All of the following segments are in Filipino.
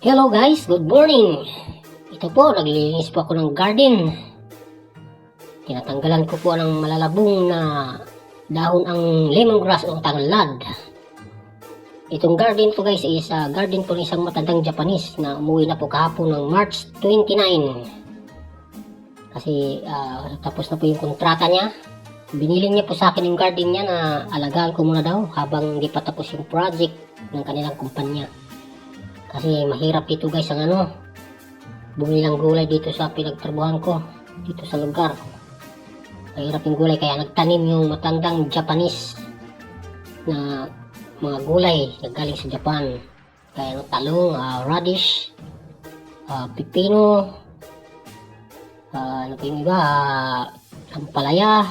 Hello guys, good morning. Ito po, naglilinis po ako ng garden. Tinatanggalan ko po ng malalabong na dahon ang lemongrass o tanglad. Itong garden po guys is ah, garden po ng isang matandang Japanese na umuwi na po kahapon ng March 29. Kasi ah, tapos na po yung kontrata niya. Binili niya po sa akin yung garden niya na alagaan ko muna daw habang hindi pa tapos yung project ng kanilang kumpanya. Kasi mahirap dito guys ang ano, bumili ng gulay dito sa pinagtrabuhan ko, dito sa lugar. Mahirap yung gulay kaya nagtanim yung matandang Japanese na mga gulay na galing sa Japan. Kaya ng talong, ah, radish, ah, pipino, ah, ano pa yung iba, ah, ampalaya,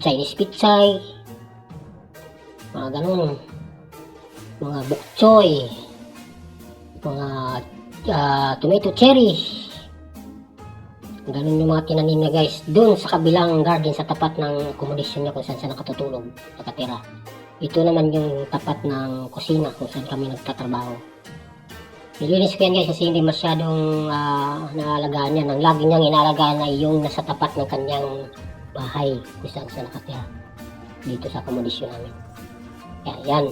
Chinese pichay, mga ganun, mga bok choy, mga ah, tomato cherry. Ganun yung mga tinanim niya guys. Doon sa kabilang garden sa tapat ng accommodation niya kung saan siya nakatutulog, nakatira. Ito naman yung tapat ng kusina kung saan kami nagtatrabaho. Nilinis ko yan guys kasi hindi masyadong uh, naalagaan yan. Ang lagi niyang inaalagaan ay yung nasa tapat ng kanyang bahay kung saan siya nakatira. Dito sa accommodation namin. Kaya yan.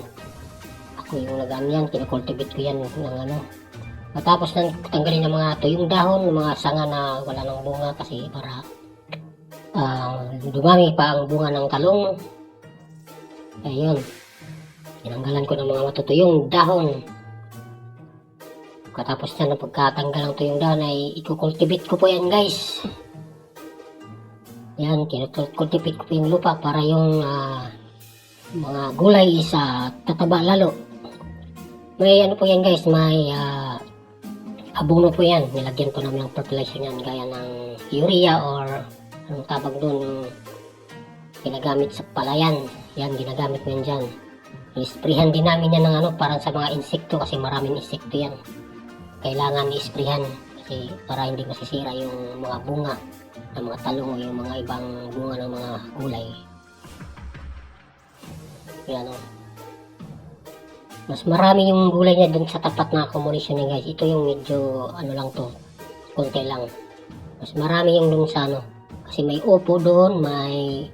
Nag-ano yan, kinakultivate ko yan ng ano. Matapos nang tanggalin ng mga tuyong dahon, ng mga sanga na wala ng bunga kasi para ah, dumami pa ang bunga ng talong. Ayun. Tinanggalan ko ng mga matutuyong dahon. Katapos na ng pagkatanggal ng tuyong dahon ay ikukultivate ko po yan guys. Yan, kinukultivate ko po yung lupa para yung ah, mga gulay sa tataba lalo. May ano po yan guys, may ah, abono po yan. Nilagyan po namin ng fertilizer yan gaya ng urea or anong tawag doon ginagamit sa palayan. Yan, ginagamit mo yan dyan. I-sprayhan din namin yan ng ano, parang sa mga insekto kasi maraming insekto yan. Kailangan i-sprayhan kasi para hindi masisira yung mga bunga ng mga talong o yung mga ibang bunga ng mga gulay. Yan o. Mas marami yung gulay niya dun sa tapat na accommodation niya guys. Ito yung medyo ano lang to. Konti lang. Mas marami yung dun sa ano. Kasi may upo doon, may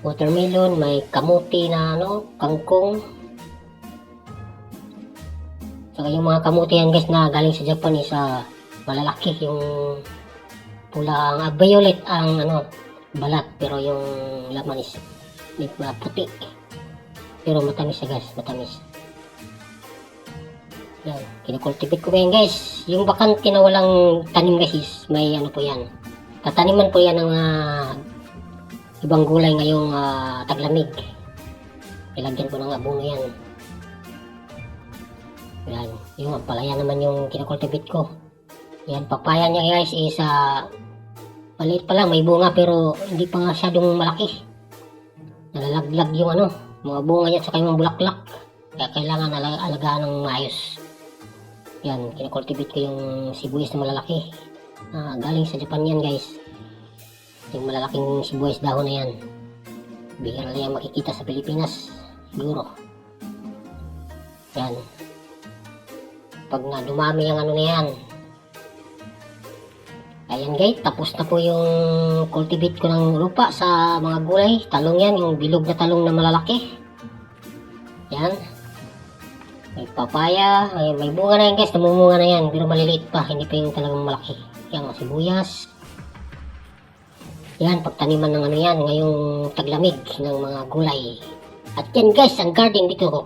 watermelon, may kamuti na ano, kangkong. Saka yung mga kamuti yan guys na galing sa Japan is ah, malalaki yung pulang ah, violet ang ano balat pero yung laman is mga puti. Pero matamis siya guys, matamis. Yan, kinakultivate ko yan guys. Yung bakante na walang tanim guys may ano po yan. Tataniman po yan ng ah, ibang gulay ngayong ah, taglamig. Ilagyan ko ng abono yan. Yan, yung ampalaya naman yung kinakultivate ko. Yan, papaya niya guys is ah, maliit pa lang, may bunga pero hindi pa nga masyadong malaki. Nalalaglag yung ano, mga bunga niya at saka yung bulaklak. Kaya kailangan ala- alagaan ng maayos. Yan, kinakultivate ko yung sibuyas na malalaki. Ah, galing sa Japan yan guys. Yung malalaking sibuyas dahon na yan. Bihira na yan makikita sa Pilipinas. Siguro. Yan. Pag na dumami ang ano na yan. Ayan guys, tapos na po yung cultivate ko ng lupa sa mga gulay. Talong yan, yung bilog na talong na malalaki. Yan. May papaya, may, may bunga na yan guys, namumunga na yan, pero maliliit pa, hindi pa yung talagang malaki. Yan, mga sibuyas. Yan, pagtaniman ng ano yan, ngayong taglamig ng mga gulay. At yan guys, ang garden dito ko.